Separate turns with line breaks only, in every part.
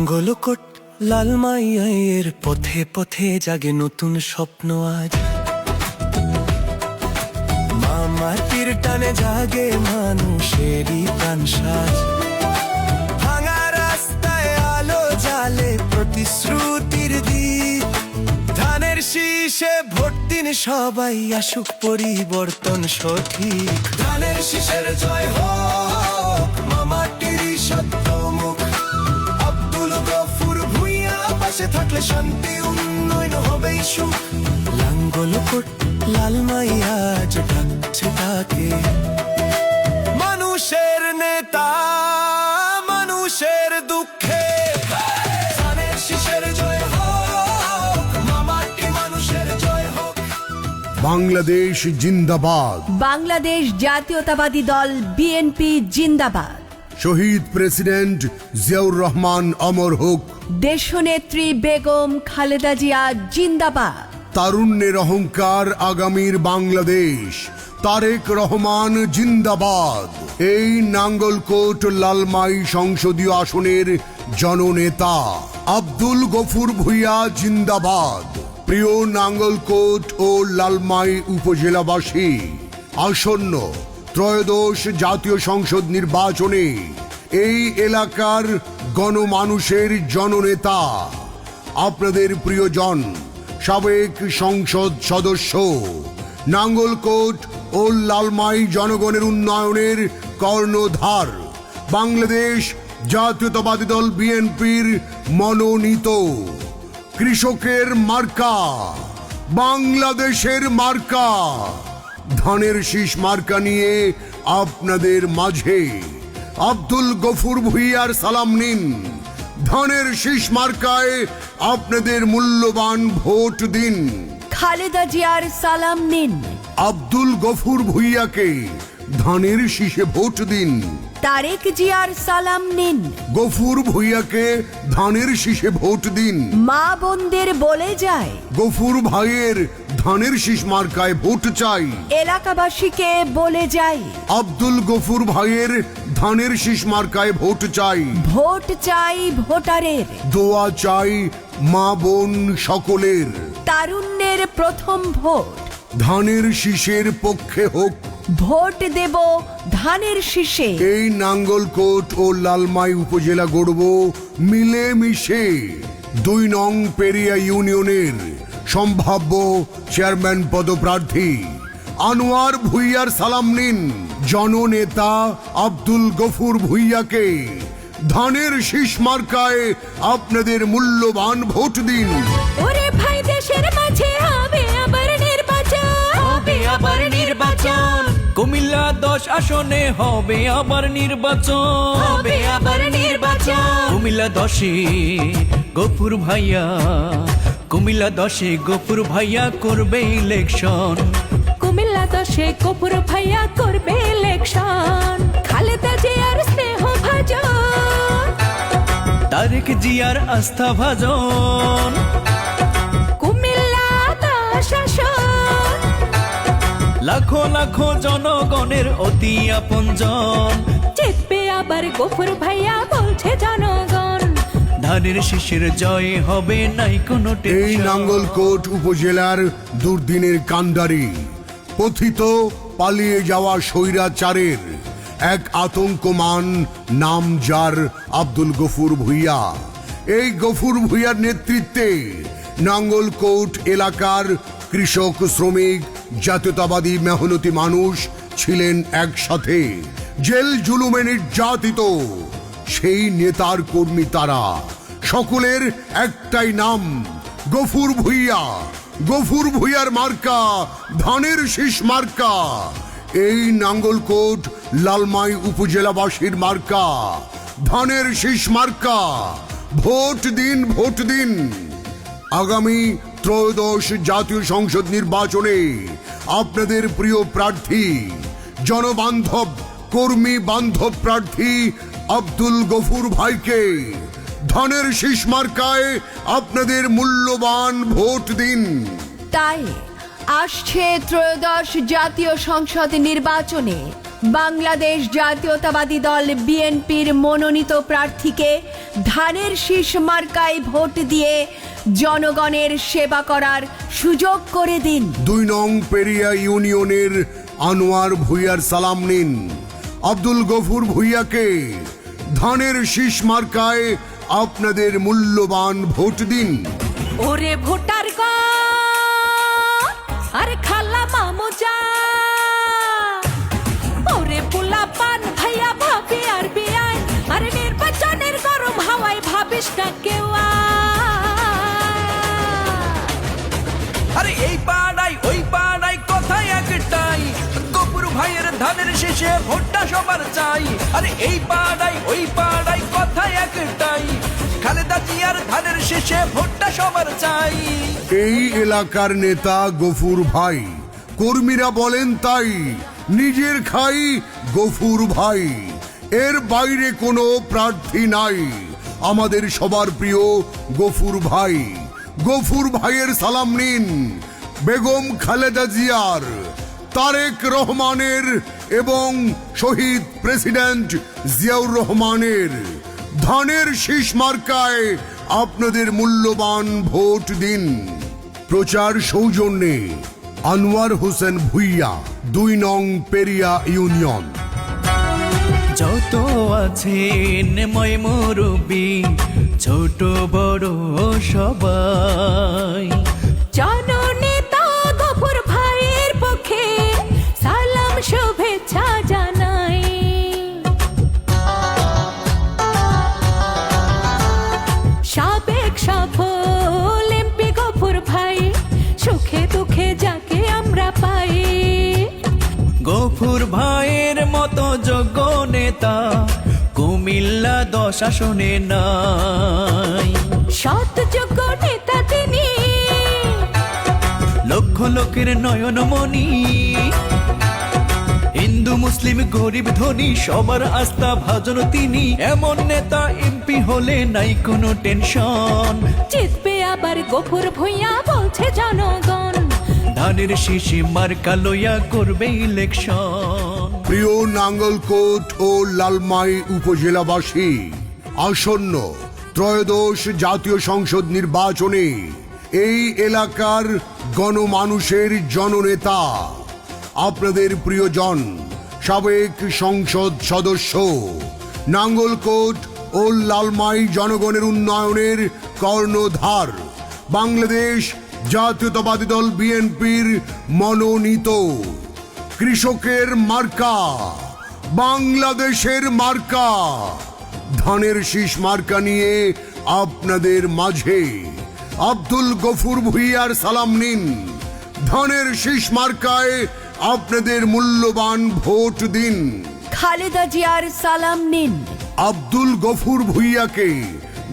নাঙ্গলকোট লালমাইয়ের পথে পথে জাগে নতুন স্বপ্ন আজ। মামার টানে জাগে মানুষেরই প্রাণ সাজ। ভাঙা রাস্তায় আলো জালে প্রতিশ্রুতির দিক। ধানের শীষে ভোট দিন সবাই, আসুক পরিবর্তন সঠিক। ধানের শীষের জয় শান্তি উন্নয়ন হবেই সুখ লাঙ্গল কোট লাল মাইয়া আজ ডাকছে তাকে। মানুষের নেতা মানুষের দুঃখে।
বাংলাদেশ জিন্দাবাদ।
বাংলাদেশ জাতীয়তাবাদী দল বিএনপি জিন্দাবাদ।
শহীদ প্রেসিডেন্ট জিয়াউর রহমান অমর হোক।
দেশনেত্রী বেগম খালেদা জিয়া জিন্দাবাদ।
তারুণ্যের অহংকার আগামীর বাংলাদেশ। তারেক রহমান জিন্দাবাদ। এই নাঙ্গলকোট লালমাই সংসদীয় আসনের জননেতা আব্দুল গফুর ভুইয়া জিন্দাবাদ। প্রিয় নাঙ্গলকোট ও লালমাই উপজেলাবাসী আসন্ন ত্রয়োদশ জাতীয় সংসদ নির্বাচনে এই এলাকার গণমানুষের জননেতা। আপনাদের প্রিয়জন, সাবেক সংসদ সদস্য, নাঙ্গলকোট ও লালমাই জনগণের উন্নয়নের কর্ণধার, বাংলাদেশ জাতীয়তাবাদী দল বিএনপির মনোনীত, কৃষকের মার্কা, বাংলাদেশের মার্কা। ধানের শীষ মার্কা নিয়ে আপনাদের মাঝে। আব্দুল গফুর ভুইয়ার সালাম নিন। ধানের শীষ মার্কায় আপনাদের মূল্যবান ভোট দিন।
খালেদা জিয়ার সালাম নিন।
আব্দুল গফুর ভুইয়াকে ধানের শীষে ভোট দিন।
তারেক জিয়ার সালাম নিন।
গফুর ভুইয়াকে ধানের শীষে ভোট দিন।
মা বোনদের বলে যায়।
গফুর ভাইয়ের ধানের শীষ মার্কায় ভোট চাই।
এলাকাবাসীকে বলে যাই।
আব্দুল গফুর ভাইয়ের ধানের শীষ মার্কায় ভোট চাই।
ভোট চাই ভোটারের।
দোয়া চাই মা বোন সকলের।
তারুণ্যের প্রথম ভোট।
ধানের শীষের পক্ষে হোক।
ভোট দেব ধানের শীষে।
এই নাঙ্গলকোট ও লালমাই উপজেলা গড়ব মিলে মিশে দুই নং পেরিয়া ইউনিয়নের সম্ভাব্য চেয়ারম্যান পদপ্রার্থী আনোয়ার ভুইয়ার সালাম নিন। জননেতা আব্দুল গফুর ভুইয়াকে। ধানের শীষ মার্কায় আপনাদের মূল্যবান ভোট দিন।
ওরে ভাই দেশের মাঝে হবে আবার নির্বাচন।
হবে আবার নির্বাচন। কুমিল্লা দশ আসনে হবে আবার নির্বাচন।
হবে আবার নির্বাচন।
কুমিল্লা দশে গফুর ভাইয়া কুমিল্লা দশে গফুর ভাইয়া করবে ইলেকশন
কুমিল্লা দশে কপুর ভাইয়া করবে ইলেকশন খালেদা জিয়ার স্নেহ ভাজন।
তারেক জিয়ার আস্থা ভাজন। লাখো লাখো জনগণের অতি আপনজন।
জিতবে আবার গফুর ভাইয়া বলছে জনগণ।
ধানের শিশির জয় হবে নাই কোনো
এই। নাঙ্গলকোট উপজেলার দুর্দিনের কান্ডারি পথিত পালিয়ে যাওয়া স্বৈরাচারের এক আতঙ্কমান নাম যার আব্দুল গফুর ভুইয়া। এই গফুর ভুইয়ার নেতৃত্বে নাঙ্গলকোট এলাকার কৃষক, শ্রমিক, জাতীয়তাবাদী, মেহনতি মানুষ ছিলেন একসাথে। জেল জুলুমে নির্যাতিত সেই নেতার কর্মী তারা। সকলের একটাই নাম, গফুর ভুইয়া। গফুর ভুইয়ার মার্কা, ধানের শীষ মার্কা। এই নাঙ্গলকোট লালমাই উপজেলাবাসীর মার্কা, ধানের শীষ মার্কা। ভোট দিন ভোট দিন। আগামী ত্রয়োদশ জাতীয় সংসদ নির্বাচনে আপনাদের প্রিয় প্রার্থী, জনবান্ধব, কর্মী বান্ধব প্রার্থী আব্দুল গফুর ভাইকে ধনের শীষ মার্কায় আপনাদের মূল্যবান ভোট দিন।
তাই আসছে ত্রয়োদশ জাতীয় সংসদ নির্বাচনে বাংলাদেশ জাতীয়তাবাদী দল বিএনপির মনোনীত প্রার্থীকে
ধানের শীষ মার্কায় ভোট দিয়ে জনগণের সেবা করার সুযোগ করে দিন।
দুই নং পেরিয়া ইউনিয়নের আনোয়ার ভুইয়ার সালাম নিন। আব্দুল গফুর ভুইয়াকে ধানের শীষ মার্কায় আপনাদের মূল্যবান ভোট দিন।
ওরে ভোটার গো আরে খালা মামু যা ওরে পোলা পান ভাইয়া ভাবি আর বিয়াই আরে নির্বাচনের গরম হাওয়ায় ভাবিস না কেউ
আরে। এই পাড়াই ওই পাড়াই কথাই একটাই গপুর ভাইয়ের ধানের শেষে ভোটটা সবার চাই। আরে এই পাড়াই ওই পাড়াই কথাই একটাই। খালেদা জিয়ার ধানের শেষে ভোটটা সবার চাই।
এই এলাকার নেতা গফুর ভাই, কর্মীরা বলেন তাই, নিজের খাই গফুর ভাই। এর বাইরে কোনো প্রার্থী নাই, আমাদের সবার প্রিয় গফুর ভাই। গফুর ভাইয়ের সালাম নিন, বেগম খালেদা জিয়ার, তারেক রহমানের এবং শহীদ প্রেসিডেন্ট জিয়াউর রহমানের। ধানের শীষ মার্কায় আপনাদের মূল্যবান ভোট দিন। প্রচার সৌজন্যে আনোয়ার হোসেন ভুইয়া, দুই নং পেরিয়া ইউনিয়ন।
যত আছেন ময় মুরব্বী, ছোট বড় সবাই
গফুর ভাইয়ের
মতো যোগ্য নেতা কুমিল্লা দশ আসনে নাই।
সৎ যোগ্য নেতা তিনি।
লক্ষ লোকের নয়নমণি হিন্দু মুসলিম গরিব ধনী সবার আস্থা ভাজন তিনি। এমন নেতা এমপি হলে নাই কোনো টেনশন।
জিতবে আবার গফুর ভুইয়া বলছে জনগণ।
ধানের শিশি মার্কা লইয়া করবে ইলেকশন।
প্রিয় নাঙ্গলকোট ও লালমাই উপজেলাবাসী, আসন্ন ত্রয়োদশ জাতীয় সংসদ নির্বাচনে এই এলাকার গণমানুষের জননেতা, আপনাদের প্রিয়জন, সাবেক সংসদ সদস্য, নাঙ্গলকোট ও লালমাই জনগণের উন্নয়নের কর্ণধার, বাংলাদেশ জাতীয়তাবাদী দল বিএনপির মনোনীত কৃষকের মার্কা বাংলাদেশের মার্কা ধানের শীষ মার্কা নিয়ে আপনাদের মাঝে আব্দুল গফুর ভুইয়ার সালাম নিন। ধানের শীষ মার্কায় আপনাদের মূল্যবান ভোট দিন।
খালেদা জিয়ার সালাম নিন।
আব্দুল গফুর ভুইয়াকে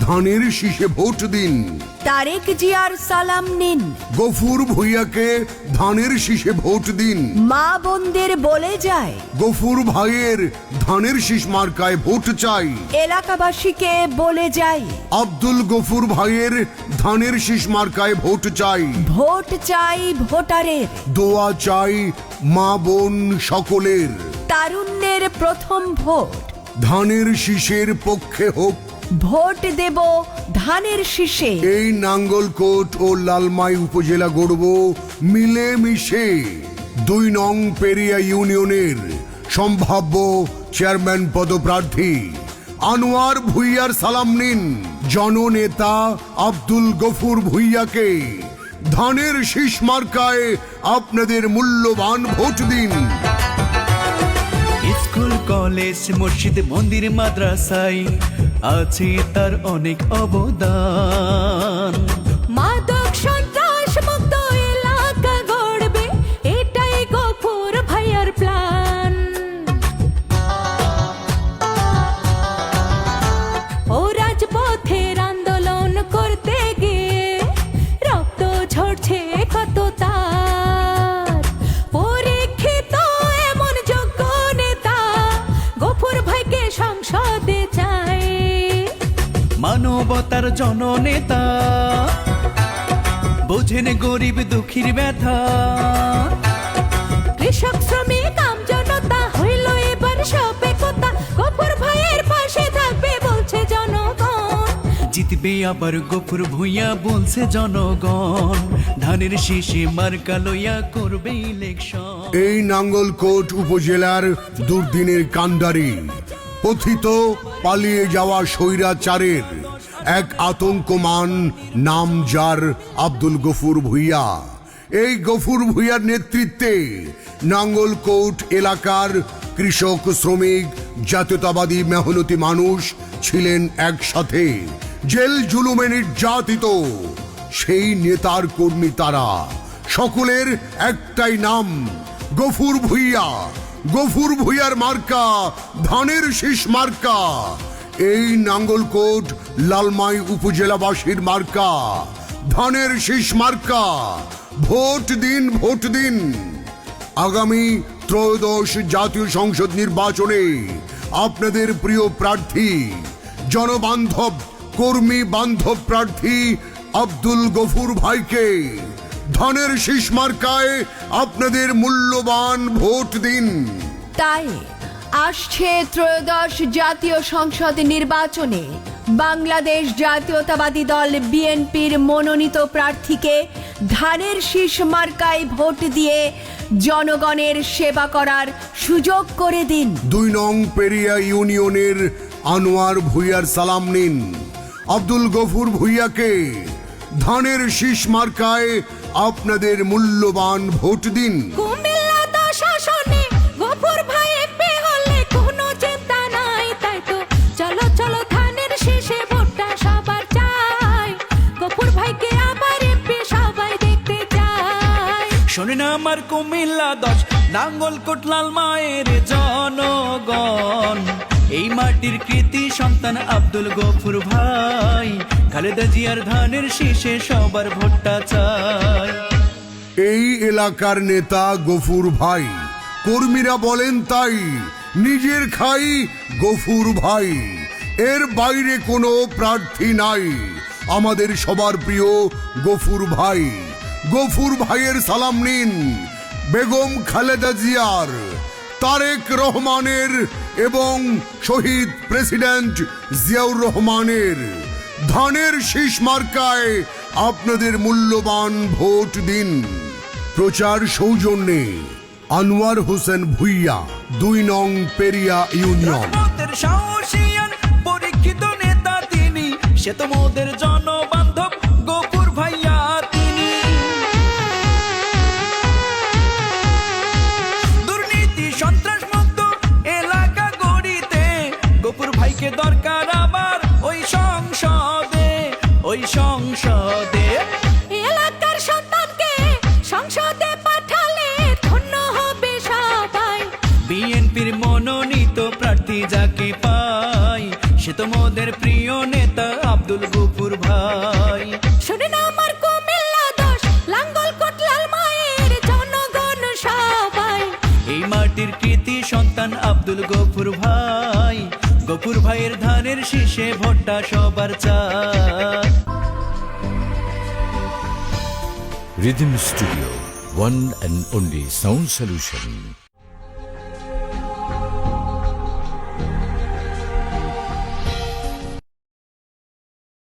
ধানের শীষে ভোট দিন।
তারেক জিয়ার সালাম নিন।
গফুর ভুইয়াকে ধানের শীষে ভোট দিন।
মা বোনদের বলে যায়
গফুর ভাইয়ের ধানের শীষ মার্কায় ভোট চাই।
এলাকাবাসীকে বলে যায়
আব্দুল গফুর ভাইয়ের ধানের শীষ মার্কায় ভোট চাই।
ভোট চাই ভোটারের।
দোয়া চাই মা বোন সকলের।
তারুণ্যের প্রথম ভোট।
ধানের শীষের পক্ষে হোক
ভোট দেব ধানের শীষে।
এই নাঙ্গলকোট ও লালমাই উপজেলা গড়ব মিলে মিশে দুই নং পেরিয়া ইউনিয়নের সম্ভাব্য চেয়ারম্যান পদপ্রার্থী আনোয়ার ভুইয়ার সালাম নিন। জননেতা আব্দুল গফুর ভুইয়াকে ধানের শীষ মার্কায় আপনাদের মূল্যবান ভোট দিন।
স্কুল কলেজ মসজিদ মন্দির মাদ্রাসায় আছে তার অনেক অবদান। মানবতার জননেতা। বোঝেন গরিব দুঃখীর ব্যথা।
কৃষক শ্রমিক আম জনতা হইল এবার সবে কথা গফুর ভাইয়ের পাশে থাকবে বলছে জনগণ।
জিতবে আবার গোপুর ভুইয়া বলছে জনগণ। ধানের শীষে মার্কা লইয়া করবে ইলেকশন।
এই নাঙ্গলকোট উপজেলার দুর্দিনের কান্ডারি পথিত পালিয়ে যাওয়া স্বৈরাচারের এক আতঙ্কমান নাম যার আব্দুল গফুর ভুইয়া। এই গফুর ভুইয়ার নেতৃত্বে নাঙ্গলকোট এলাকার কৃষক, শ্রমিক, জাতীয়তাবাদী, মেহনতি মানুষ ছিলেন একসাথে। জেল জুলুমে নির্যাতিত সেই নেতার কর্মী তারা। সকলের একটাই নাম, গফুর ভুইয়া। গফুর ভুইয়ার মার্কা, ধানের শীষ মার্কা। এই নাঙ্গলকোট লালমাই উপজেলাবাসীর মার্কা, ধানের শীষ মার্কা, ভোট দিন ভোট দিন। আগামী ত্রয়োদশ জাতীয় সংসদ নির্বাচনে আপনাদের প্রিয় প্রার্থী, জনবান্ধব, কর্মী বান্ধব প্রার্থী আব্দুল গফুর ভাইকে ধনের শীষ মার্কায় আপনাদের মূল্যবান ভোট দিন।
তাই আসছে ত্রয়োদশ জাতীয় সংসদ নির্বাচনে। বাংলাদেশ জাতীয়তাবাদী দল বিএনপির মনোনীত প্রার্থীকে ধানের শীষ মার্কায় ভোট দিয়ে জনগণের সেবা করার সুযোগ করে দিন।
দুই নং পেরিয়া ইউনিয়নের আনোয়ার ভুইয়ার সালাম নিন। আব্দুল গফুর ভুইয়াকে ধানের শীষ মার্কায় আপনাদের মূল্যবান ভোট দিন।
শোনে না আমার কুমিল্লা দশ, নাঙ্গল কোটলাল মায়ের জনগণ। এই মাটির কৃতি সন্তান আব্দুল গফুর ভাই, খালেদা জিয়ার ধানের শীষে সবার ভোটটা চাই।
এই এলাকার নেতা গফুর ভাই, কর্মীরা বলেন তাই, নিজের খাই গফুর ভাই। এর বাইরে কোনো প্রার্থী নাই, আমাদের সবার প্রিয় গফুর ভাই। গফুর ভাইয়ের সালাম নিন। বেগম খালেদা জিয়ার, তারেক রহমানের এবং শহীদ প্রেসিডেন্ট জিয়াউর রহমানের ধানের শীষ মার্কায় আপনাদের মূল্যবান ভোট দিন। প্রচার সৌজন্যে আনোয়ার হোসেন ভুইয়া, দুই নং পেরিয়া ইউনিয়ন।
পরীক্ষিত নেতা তিনি, সে তো মোদের জনবান্ধব সংসদে।
এলাকার সন্তানকে সংসদে পাঠালে ধন্য হবে সবাই।
বিএনপির মনোনীত প্রার্থী যাকে পাই সে তো মোদের প্রিয় নেতা আব্দুল গফুর ভাই।
শুনে না আমার কুমিল্লা দশ লাঙ্গল কোটলাল মায়ের জনগণ সবাই।
এই মাটির কৃতি সন্তান আব্দুল গফুর ভাই গফুর ভাইয়ের ধানের শীষে ভোটটা সবার চায়
Rhythm Studio, one and only sound solution